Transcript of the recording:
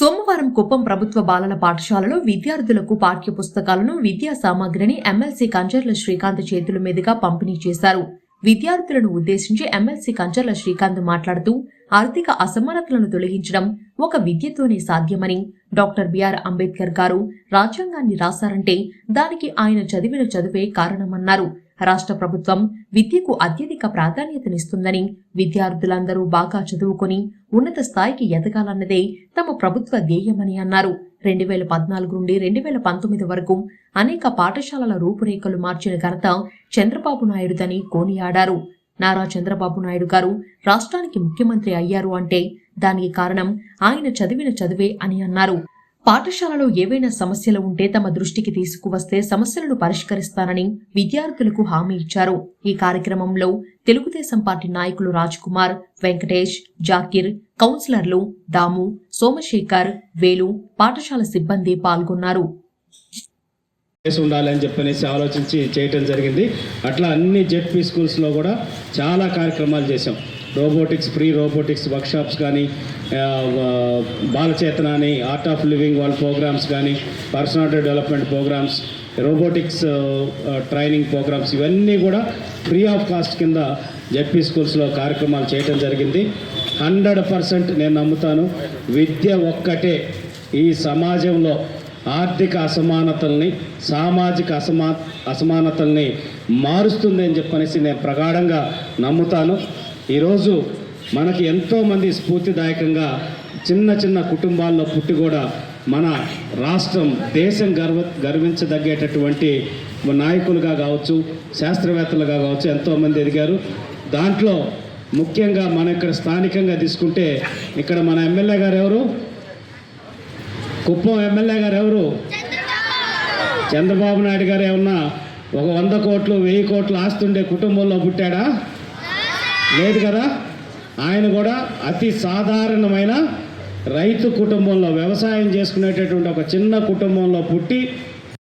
సోమవారం కుప్పం ప్రభుత్వ బాలల పాఠశాలలో విద్యార్థులకు పాఠ్య పుస్తకాలను విద్యా సామాగ్రిని ఎమ్మెల్సీ కంచర్ల శ్రీకాంత్ చేతుల మీదుగా పంపిణీ చేశారు. విద్యార్థులను ఉద్దేశించి ఎమ్మెల్సీ కంచర్ల శ్రీకాంత్ మాట్లాడుతూ ఆర్థిక అసమానతలను తొలగించడం ఒక విద్యతోనే సాధ్యమని డాక్టర్ బిఆర్ అంబేద్కర్ గారు రాజ్యాంగాన్ని రాశారంటే దానికి ఆయన చదివిన చదువే కారణమన్నారు. రాష్ట్ర ప్రభుత్వం విద్యకు అత్యధిక ప్రాధాన్యతనిస్తుందని విద్యార్థులందరూ బాగా చదువుకొని ఉన్నత స్థాయికి ఎదగాలన్నదే తమ ప్రభుత్వ ధ్యేయమని అన్నారు. రెండు వేల పద్నాలుగు నుండి రెండు వేల పంతొమ్మిది వరకు అనేక పాఠశాలల రూపురేఖలు మార్చిన ఘనత చంద్రబాబు నాయుడుదని కోనియాడారు. నారా చంద్రబాబు నాయుడు గారు రాష్ట్రానికి ముఖ్యమంత్రి అయ్యారు అంటే దానికి కారణం ఆయన చదివిన చదువే అని అన్నారు. పాఠశాలలో ఏవైనా సమస్యలు ఉంటే తమ దృష్టికి తీసుకువస్తే సమస్యలను పరిష్కరిస్తానని విద్యార్థులకు హామీ ఇచ్చారు. ఈ కార్యక్రమంలో తెలుగుదేశం పార్టీ నాయకులు రాజ్ కుమార్ వెంకటేష్ జాకీర్ కౌన్సిలర్లు దాము సోమశేఖర్ వేలు పాఠశాల సిబ్బంది పాల్గొన్నారు. చేసి ఉండాలని చెప్పనేసి ఆలోచించి చేయటం జరిగింది. అట్లా అన్ని జెడ్పీ స్కూల్స్లో కూడా చాలా కార్యక్రమాలు చేశాం. రోబోటిక్స్ ఫ్రీ రోబోటిక్స్ వర్క్షాప్స్ కానీ బాలచేతన అని ఆర్ట్ ఆఫ్ లివింగ్ వాళ్ళ ప్రోగ్రామ్స్ కానీ personality development programmes robotics training programmes ఇవన్నీ కూడా ఫ్రీ ఆఫ్ కాస్ట్ కింద జెడ్పీ స్కూల్స్లో కార్యక్రమాలు చేయటం జరిగింది. హండ్రెడ్ పర్సెంట్ నేను నమ్ముతాను విద్య ఒక్కటే ఈ సమాజంలో ఆర్థిక అసమానతల్ని సామాజిక అసమా అసమానతల్ని మారుస్తుంది అని చెప్పనేసి నేను ప్రగాఢంగా నమ్ముతాను. ఈరోజు మనకి ఎంతోమంది స్ఫూర్తిదాయకంగా చిన్న చిన్న కుటుంబాల్లో పుట్టి కూడా మన రాష్ట్రం దేశం గర్వ గర్వించదగ్గేటటువంటి నాయకులుగా కావచ్చు శాస్త్రవేత్తలుగా కావచ్చు ఎంతోమంది ఎదిగారు. దాంట్లో ముఖ్యంగా మన ఇక్కడ స్థానికంగా తీసుకుంటే ఇక్కడ మన ఎమ్మెల్యే గారు ఎవరు? కుప్పం ఎమ్మెల్యే గారు ఎవరు? చంద్రబాబు నాయుడు గారు ఏమన్నా ఒక వంద కోట్లు వెయ్యి కోట్లు ఆస్తుండే కుటుంబంలో పుట్టాడా? లేదు కదా? ఆయన కూడా అతి సాధారణమైన రైతు కుటుంబంలో వ్యవసాయం చేసుకునేటటువంటి ఒక చిన్న కుటుంబంలో పుట్టి